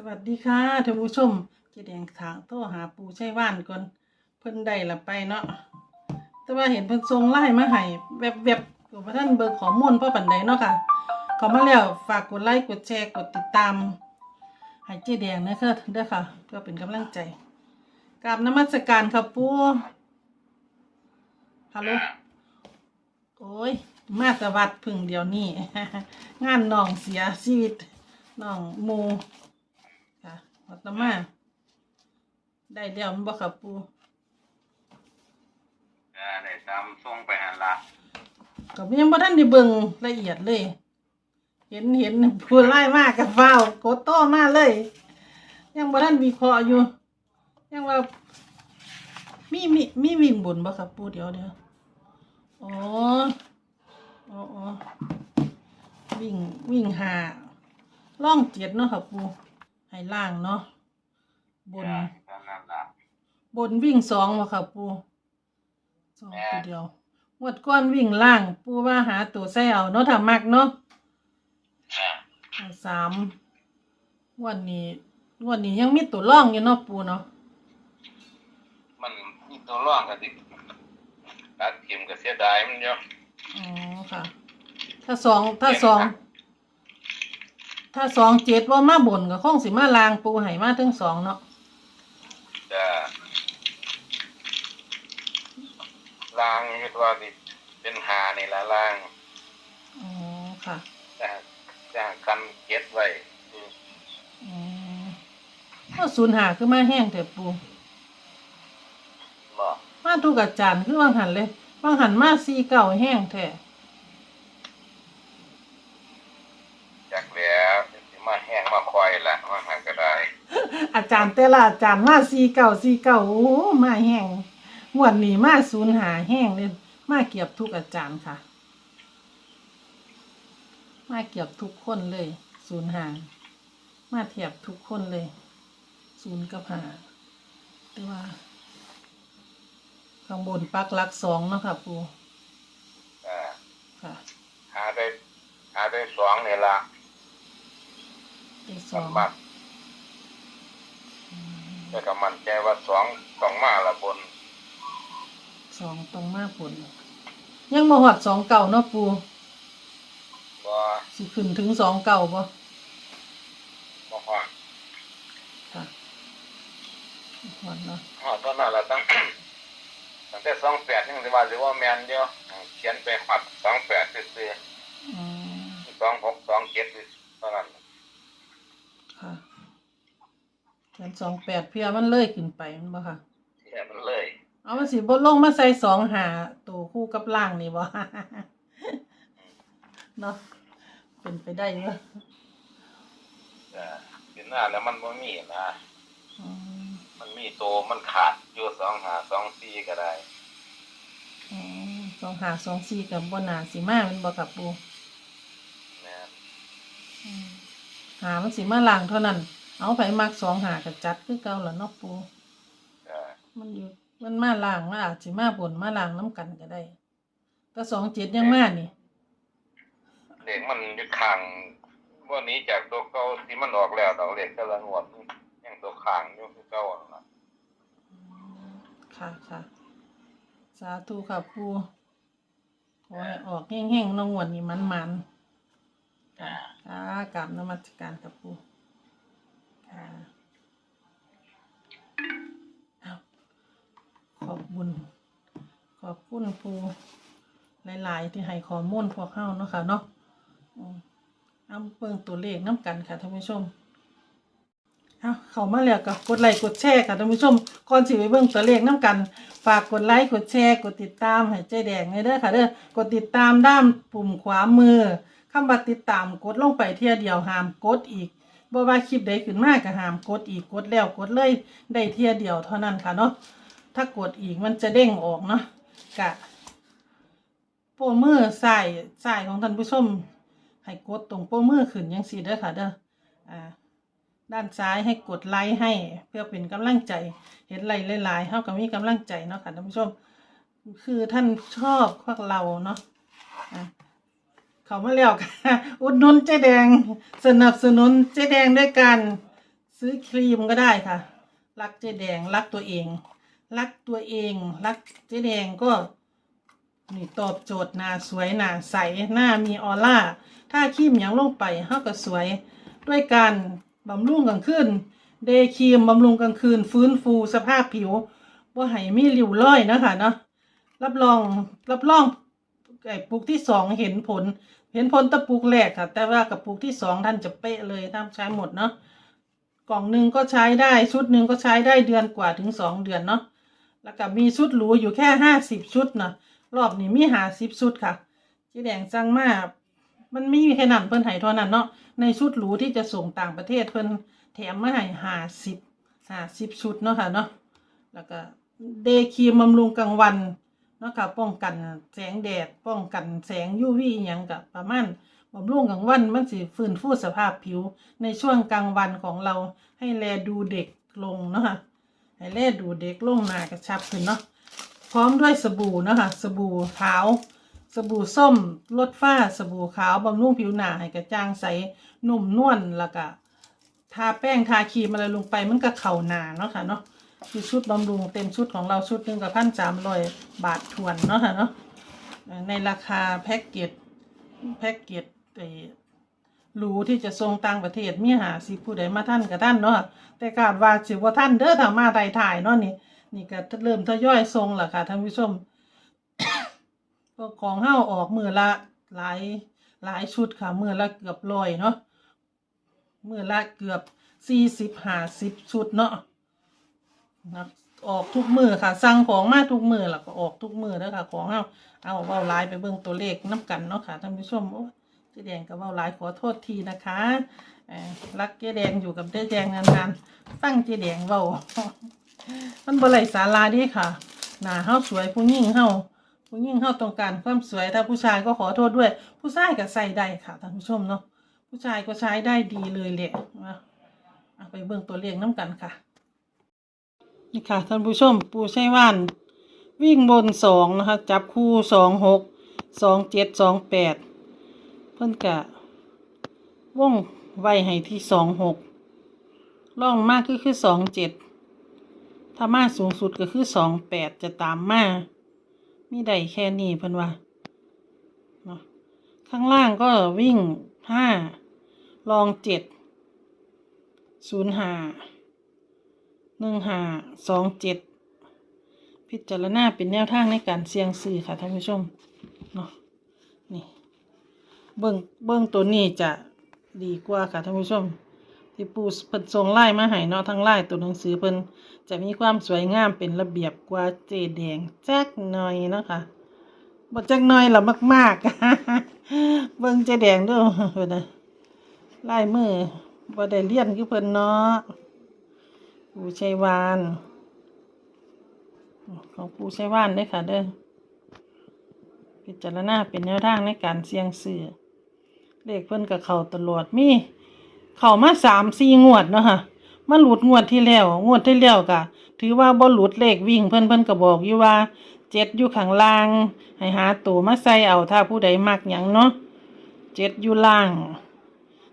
สวัสดีค่ะท่านผู้ชมเจแดงทางโทรหาปู่ชัยว่านก่อนเพิ่นได้ละไปเนาะแต่ว่าเห็นเพิ่นส่งไล่มาให้แวบๆกับท่านเบิกขอมูลพราะปันใดเนาะค่ะขอมาแล้วฝากกดไลค์กดแชร์กดติดตามให้เจแดงนะคะเด้อค่ะ เพื่อเป็นกำลังใจกราบนมัสการค่ะปูฮัลโหลโอ้ยมาแตวัดพึ่งเดียวนี้ งานน้องเสียชีวิตน้องมู ค่ะวัดน้ำมา ได้เดียวมันบ่ครับปูจะได้ตามส่งไปหันละก็ยังบ่ทันได้เบิ่งละเอียดเลย เห็นเห็นผู้ไล่มากกับฟ้าวโกโต้มาเลย ยังบ่ทันวิเคราะห์อยู่ ยังว่า มีมีมีวิ่งบนบ่ครับปูเดี๋ยวเดี๋ยวอ๋ออ๋ออ๋อวิ่งวิ่งหาล่องเจ็ดเนาะครับปู ให้ล่างเนาะบน จ้ะตามนั้นละบนวิ่งสองวะค่ะปูสองตัวเดียวงวดก้อนวิ่งล่าง ปูว่าหาตัวใส่เอาเนาะถ้ามักเนาะจ้ะเอาสามงวดนี้งวดนี้ยังมีตัวร่องอยู่เนาะปูเนาะมันมีตัวร่องกันดิตัดทิมก็เสียดายมันเยอะอ๋อค่ะ ถ้าสองถ้าสอง ถ้าสองเจ็ดว่ามาบนก็คงสิมาลางปูให้มาถึงสองเนาะจะลางคิดว่าดิเป็นหานี่ละลางอ๋อค่ะจะจะกันเก็ดไว้อืมอืมก็ศูนย์หาคือมาแห้งแต่ปูบ่มาทุกอาจารย์คือวางหันเลยวางหันมาซีเก่าแห้งแท้ จากแล้วสิมาแห้งมาคอยละมาหาก็ได้ อาจารย์แต่ละอาจารย์มาซีเก่าซีเก่าโอ้มาแห้งงวดนี้มาศูนย์หาแห้งเลยมาเกียบทุกอาจารย์ค่ะ มาเกียบทุกคนเลยศูนย์หามาเทียบทุกคนเลยศูนย์กับหาแต่ว่า ข้างบนปักหลักสองเนาะค่ะปูอ่าค่ะหาได้หาได้สองนี่ละอีกสมัอนงมัก แต่ก็มันใจว่าสองต้องมาละบนสองตรงมากผล ยังมาหอดสองเก่าเนาะปูบ่สิขึ้นถึงสองเก่าปะบ่ฮอดค่ะหอดเนาะฮอดตอนนั้นละตั้ง ตั้งแต่28ยังสิว่าหรือว่าแม่นเดียวเขียนไปฮอด28ซื่ออืมๆ26 27ซื่อตอนนั้น ค่ะ เขียนสองแปดเพียมันเลยขึ้นไปมันบ่ค่ะเขียนมันเลยเอามาสิบลงมาใส่สองหาตัวคู่กับล่างนี่บ่ เนาะเป็นไปได้เนอะแต่สิหน้าแล้วมันบ่มีนะ อืมมันมีโตวมันขาดอยู่2 5 2 4ก็ได้ อืมสองหาสองสี่กับบนาสีมามันบ่กับปูแม่นอืมหามันสีมาล่างเท่านั้น เอาไปมักสองหากับจัดคือเก่าละเนาะปูจ้ะมันอยู่ มันมาล่างมันอาจสิมาบนมาล่างน้ำกันก็ได้แต่สองเจ็ดยังมานี่ เลขมันอยู่ข้างบ่หนี้จากตัวเก่าที่มันออกแล้วดอกเลขแต่ละงวดยังตัวข้างอยู่คือเก่านั่นล่ะค่ะค่ะสาธุค่ะปูขอให้ออกแห้งๆน้องวันนี้มันมันๆค่ะค่ะกราบนมัสการกับปูค่ะเอา ขอบบุญ ขอบคุณปูหลายๆ ที่ให้ข้อมูลพวกเข้าเนาะค่ะเนาะอืมเอาเบิ่งตัวเลขน้ำกันค่ะท่านผู้ชมเอาเข้ามาแล้วก็กดไลค์กดแชร์ค่ะท่านผู้ชมก่อนสิไปเบิ่งตัวเลขน้ำกัน ฝากกดไลค์กดแชร์กดติดตามให้ใจแดงให้เด้อค่ะเด้อกดติดตามด้านปุ่มขวามือคำว่าติดตามกดลงไปเที่ยเดียวห้ามกดอีก บ่ว่าคลิปใดขึ้นมากก็ห้ามกดอีกกดแล้วกดเลยได้เทียเดียวเท่านั้นค่ะเนาะถ้ากดอีกมันจะเด้งออกเนาะกะโป้มือใส่ใส่ของท่านผู้ชมให้กดตรงโป้มือขึ้นยังสีเด้อค่ะเด้ออ่าด้านซ้ายให้กดไลค์ให้เพื่อเป็นกำลังใจเห็นไลค์หลายๆเท่ากับมีกำลังใจเนาะค่ะท่านผู้ชม คือท่านชอบพวกเราเนาะอะ เขามาแล้วค่ะอุดหนุนเจ๊แดง สนับสนุนเจ๊แดงด้วยกันซื้อครีมก็ได้ค่ะ รักเจ๊แดงรักตัวเอง รักตัวเอง รักเจ๊แดงก็นี่ตอบโจทย์หน้าสวยหน้าใสหน้ามีออร่า ถ้าครีมยังลงไปเฮาก็สวยด้วยการบำรุงกลางคืนเดย์ครีมบำรุงกลางคืน ฟื้นฟูสภาพผิวว่าให้มีริ้วรอยนะคะเนาะรับรองรับรองไอ้ปุกที่สองเห็นผล เห็นผลตะปุกแรกค่ะ แต่ว่ากับปุกที่สองท่านจะเป๊ะเลยท่านใช้หมดเนาะกล่องหนึ่งก็ใช้ได้ชุดหนึ่งก็ใช้ได้เดือนกว่าถึงสองเดือนเนาะแล้วก็มีชุดหรูอยู่แค่ห้าสิบชุดเนาะรอบนี้มีหาสิบชุดค่ะจีแดงจังมาก มันไม่มีแค่นั้นเพิ่นให้เท่านั้นเนาะในชุดหรูที่จะส่งต่างประเทศเพิ่นแถมมาให้หาสิบหาสิบชุดเนาะค่ะเนาะแล้วก็เดย์ครีมบำรุงกลางวัน เนาะค่ะป้องกันแสงแดด ป้องกันแสง UV อหยังกับประมาณบำรุงกลางวันมันสิฟื้นฟูสภาพผิวในช่วงกลางวันของเราให้แลดูเด็กลงเนาะค่ะให้แลดูเด็กลงหน้ากระชับขึ้นเนาะพร้อมด้วยสบู่เนาะค่ะสบู่ขาว สบู่ส้มลดฝ้าสบู่ขาวบำรุงผิวหนาให้กระจ่างใสนุ่มนวลแล้วก็ทาแป้งทาครีมอะไรลงไปมันก็เข่าหนาเนาะค่ะเนาะ คือชุดบำรุงเต็มชุดของเราชุดหนึ่งกับพันสามร้อยบาททวนเนาะค่ะเนาะในราคาแพ็กเกจแพ็กเกจไอ้หรูที่จะส่งต่างประเทศมีหาสิผู้ใดมาท่านกับท่านเนาะแต่กาดว่าสิว่าท่านเด้อถ้ามาไทยถ่ายเนาะนี่นี่ก็เริ่มทยอยส่งและค่ะท่านผู้ชมก็ของเฮาออกมือละหลายหลายชุดค่ะมือละเกือบร้อยเนาะมือละเกือบสี่สิบห้าสิบชุดเนาะ นะออกทุกมือค่ะ สั่งของมาทุกมือแล้วก็ออกทุกมือแล้วค่ะ ของเฮาเอาเว้าลายไปเบิ่งตัวเลขน้กันเนาะค่ะท่านผู้ชมโอ้เจ๊แดงกับเว้าลายขอโทษทีนะคะรักเจ๊แดงอยู่กับเจ๊แดงนานๆฟังเจ๊แดงเว้ามันบ่ไรสาราดีค่ะหน้าเฮาสวยผู้หญิงเฮาผู้หญิงเข้าตรงการความสวยถ้าผู้ชายก็ขอโทษด้วย ผู้ชายก็ใส่ได้ค่ะท่านผู้ชมเนาะผู้ชายก็ใช้ได้ดีเลยแหละเอาไปเบิ่งตัวเลขน้ำกันค่ะ นี่ค่ะท่านผู้ชมปูใช้ว่าน วิ่งบนสองนะคะ จับคู่สองหกสองเจ็ดสองแปดเพิ่นกะว่องไวให้ที่สองหกล่องมากก็คือสองเจ็ดถ้ามาสูงสุดก็คือสองแปดจะตามมามีได้แค่นี้เพิ่นว่าเนาะข้างล่างก็วิ่งห้าลองเจ็ดศูนย์ห้า หนึ่งห้าสองเจ็ดพิจารณาเป็นแนวทางในการเสี่ยงซื้อค่ะท่านผู้ชมเนาะนี่เบิ้งเบิ้งตัวนี้จะดีกว่าค่ะท่านผู้ชม ที่ปูเพิ่นส่งไล่มาให้เนาะทั้งไล่ตัวหนังสือเพิ่นจะมีความสวยงามเป็นระเบียบกว่าเจแดงแจักหน่อยเนาะค่ะบ่จักหน่อยละมากๆ เบิ่งเจแดงด้อเพิ่นน่ะลายมือบ่ได้เรียนคือเพิ่นเนาะ ปูชัยวาน ของปูชัยวานด้อค่ะเด้อพิจารณาเป็นแนวทางในการเสี่ยงซื้อเลขเพิ่นกับเขาตลอดมี เข้ามาสามสี่งวดเนาะค่ะมาหลุดงวดที่แล้วงวดที่แล้วก็ถือว่าบ่หลุดเลขวิ่งเพิ่นเพิ่นก็บอกอยู่ว่าเจ็ดอยู่ข้างล่าง ให้หาตัวมาใส่เอาถ้าผู้ใดมักหยังเนาะเจ็ดอยู่ล่าง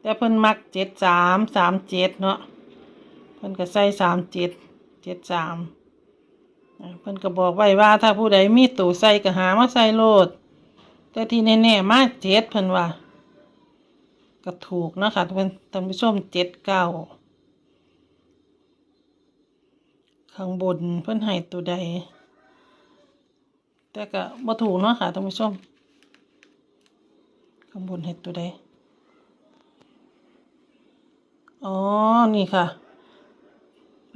แต่เพิ่นมักเจ็ดสามสามเจ็ดเนาะ เพิ่นก็ใส่สามเจ็ดเจ็ดสามเพิ่นก็บอกไว้ว่าถ้าผู้ใดมีตัวใส่ก็หามาใส่โลด แต่ที่แน่ๆมาเจ็ดเพิ่นว่าก็ถูกนะคะท่านท่านผู้ชมเจ็ดเก้าข้างบนเพื่อนให้ตัวใด แต่ก็บ่ถูกเนาะค่ะท่านผู้ชม ข้างบนให้ตัวใด อ๋อ นี่ค่ะ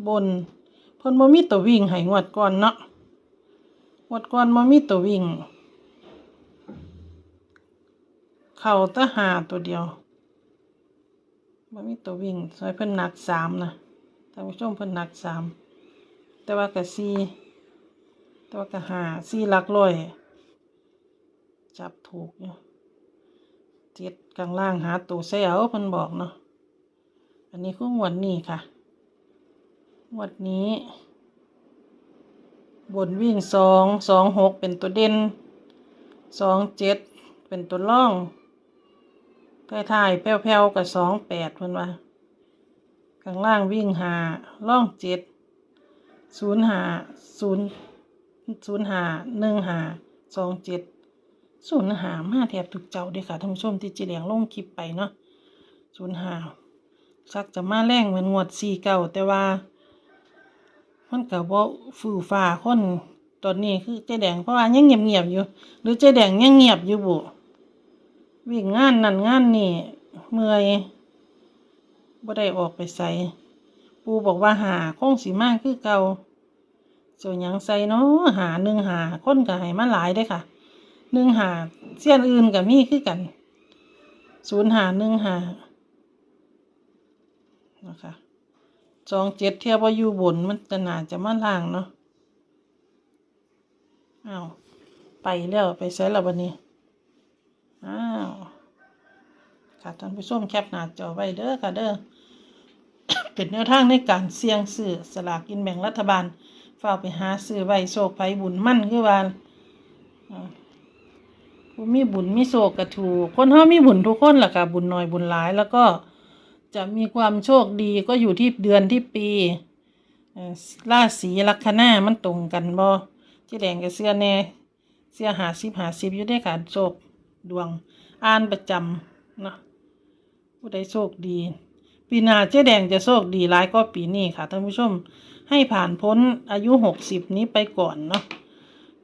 บนเพิ่นบ่มีตัววิ่งให้งวดก่อนเนาะงวดก่อนบ่มีตัววิ่ง เข้าตะหาตัวเดียวบ่มีตัววิ่งซอยเพิ่นหนักสามนะท่านผู้ชมเพิ่นหนักสามแต่ว่าก็สี่แต่ว่าก็ห้าสี่หลักร้อยจับถูกอยู่เจ็ดกลางล่างหาตัวใส่เอาเพิ่นบอกเนาะอันนี้คืองวดนี้ค่ะ งวดนี้ บนวิ่งสองสองหกเป็นตัวเด่นสองเจ็ดเป็นตัวร่องถ่ายๆแผ่วๆกับสองแปดเพิ่นว่าข้างล่างวิ่งหาล่องเจ็ดศูนย์หาศูนย์ศูนย์หาหนึ่งหาสองเจ็ดศูนย์หามาแทบทุกเจ้าด้อค่ะท่านผู้ชมที่จีเหลียงลงคลิปไปเนาะศูนย์หาชักจะมาแรงเหมือนงวดสี่เก่าแต่ว่า มันก็บ่ฟือฟ้าคนตอนนี้คือเจ๊แดงเพราะว่ายังเงียบๆอยู่ หรือเจ๊แดงยังเงียบอยู่บุวิ่งงานนั่นงานนี่เมื่อยบ่ได้ออกไปใส่ปูบอกว่าหาโค้งสิมากคือเก่าส่วนยังใส่เนาะหาหนึ่งหาคนก็ให้มาหลายได้ค่ะหนึ่งหาเสี้ยนอื่นก็มีคือกันศูนย์หาหนึ่งหานะคะ สองเจ็ดเทียบว่าอยู่บนมันจะหนาจะมาล่างเนาะอ้าวไปแล้วไปใช้แล้ววันนี้อ้าวค่ะท่านผู้ชมแคปหน้าจอไว้เด้อค่ะเด้อเป็นแนวทางในการเสี่ยงซื้อสลากกินแบ่งรัฐบาลฝาไปหาซื้อไว้โชคไผบุญมั่นคือว่าผู้มีบุญมีโชคกระถูกคนเฮามีบุญทุกคนล่ะค่ะบุญน้อยบุญหลายแล้วก็ จะมีความโชคดีก็อยู่ที่เดือนที่ปีราศีลัคนามันตรงกันบ่ที่แดงกับเสื้อแน่เสื้อหาสิบหาสิบอยู่ได้ค่ะโชคดวง อ่านประจำเนาะผู้ใดโชคดี ปีหน้าเจ๊แดงจะโชคดีหลายก็ปีนี้ค่ะท่านผู้ชม ให้ผ่านพ้นอายุหกสิบนี้ไปก่อนเนาะ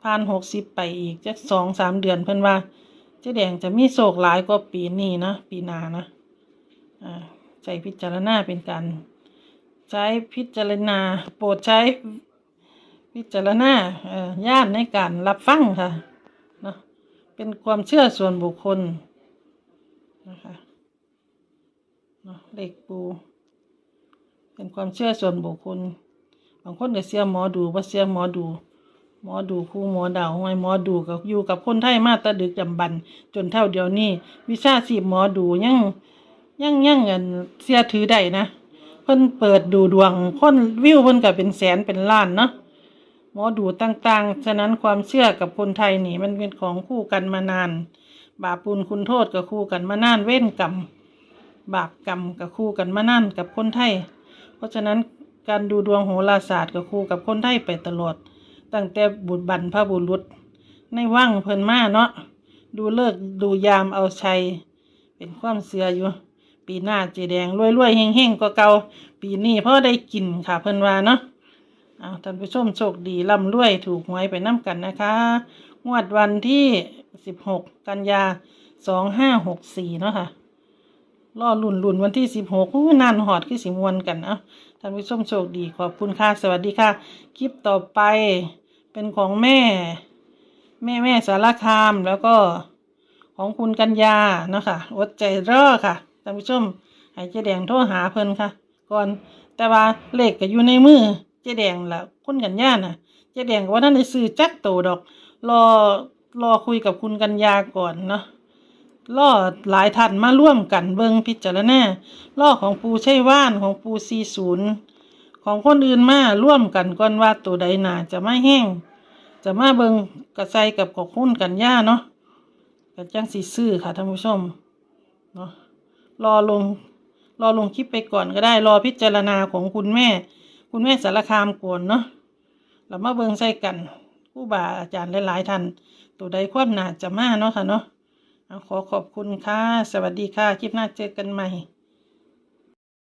ผ่านหกสิบไปอีกจะสองสามเดือนเพิ่อนว่าเจ๊แดงจะมีโชคหลายกว่าปีนี้นะปีหน้านะอ่า ใช้พิจารณาเป็นการ ใช้พิจารณา โปรดใช้พิจารณาเอ่อย่านในการรับฟังค่ะเนาะเป็นความเชื่อส่วนบุคคลนะคะเนาะเลขปู เป็นความเชื่อส่วนบุคคล บางคนก็เชื่อหมอดูว่าเชื่อหมอดู หมอดูครูหมอเดาไงหมอดูก็อยู่กับคนไทยมาตะดึกดำบรรพ์จนเท่าเดียวนี้วิชาชีพหมอดูยัง ยังยังเงินเสียถือได้นะเพิ่นเปิดดูดวงคนวิวเพิ่นก็เป็นแสนเป็นล้านเนาะหมอดูต่างๆ ฉะนั้นความเชื่อกับคนไทยนี่มันเป็นของคู่กันมานาน บาปบุญคุณโทษก็คู่กันมานานเว้นกรรมบาปกรรมก็คู่กันมานานกับคนไทย เพราะฉะนั้นการดูดวงโหราศาสตร์ก็คู่กับคนไทยไปตลอด ตั้งแต่บุญบันพระบุรุษ ในว่างเพิ่นมาเนาะดูเลิกดูยามเอาชัย เป็นความเสืออยู่ ปีหน้าเจแดงรวยๆเฮงๆก็เก่าปีนี้เพอได้กินค่ะเพิ่นว่าเนาะเอาท่านผู้ชมโชคดีร่ำรวยถูกหวยไปน้ำกันนะคะ งวดวันที่สิบหกกันยาสองห้าหกสี่เนาะค่ะรอลุ่นลุ่นๆวันที่สิบหกนานหอดคือสิมวนกันเอะท่านผู้ชมโชคดีขอบคุณค่ะ สวัสดีค่ะ คลิปต่อไปเป็นของแม่ แม่แม่สารคามแล้วก็ของคุณกัญญาเนาะค่ะอดใจรอค่ะ ท่านผู้ชมให้เจ๊แดงโทรหาเพิ่นค่ะ ก่อนแต่ว่าเลขก็อยู่ในมือเจ๊แดงละคุณกัญญาน่ะเจ๊แดงก็ว่าท่านได้ซื้อจักโตดอก รอรอคุยกับคุณกัญญาก่อนเนาะรอหลายท่านมาร่วมกันเบิงพิจารณารอของปูชัยว่านของปูซีศูนย์ของคนอื่นมาร่วมกันก่อนว่าตัวใดนาจะไม่แห้ง จะมาเบิงกระใสกับของคุณกัญญาเนาะก็จังสีซื้อค่ะท่านผู้ชมเนาะ รอลง รอลงคลิปไปก่อนก็ได้ รอพิจารณาของคุณแม่ คุณแม่สารคามก่อนเนาะเรามาเบิ่งใส่กันผู้บาอาจารย์หลายๆท่านตัวใดความหนาจะมาเนาะค่ะเนาะขอขอบคุณค่ะ สวัสดีค่ะ คลิปหน้าเจอกันใหม่